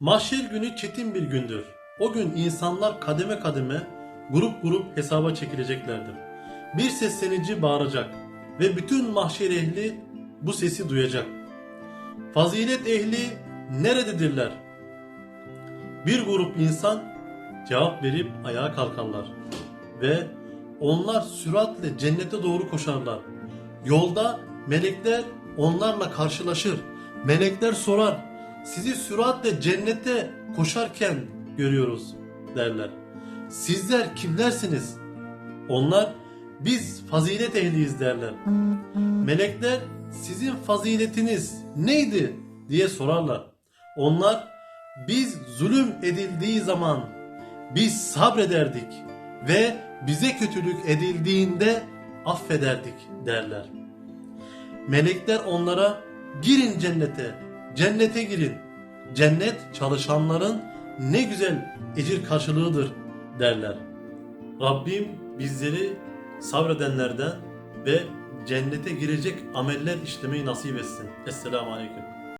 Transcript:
Mahşer günü çetin bir gündür. O gün insanlar kademe kademe, grup grup hesaba çekileceklerdir. Bir seslenici bağıracak ve bütün mahşer ehli bu sesi duyacak. Fazilet ehli nerededirler? Bir grup insan cevap verip ayağa kalkarlar ve onlar süratle cennete doğru koşarlar. Yolda melekler onlarla karşılaşır. Melekler sorar, sizi süratle cennete koşarken görüyoruz derler. Sizler kimlersiniz? Onlar biz fazilet ehliyiz derler. Melekler sizin faziletiniz neydi diye sorarlar. Onlar biz zulüm edildiği zaman biz sabrederdik ve bize kötülük edildiğinde affederdik derler. Melekler onlara girin cennete, cennete girin. Cennet çalışanların ne güzel ecir karşılığıdır derler. Rabbim bizleri sabredenlerden ve cennete girecek ameller işlemeyi nasip etsin. Esselamu Aleyküm.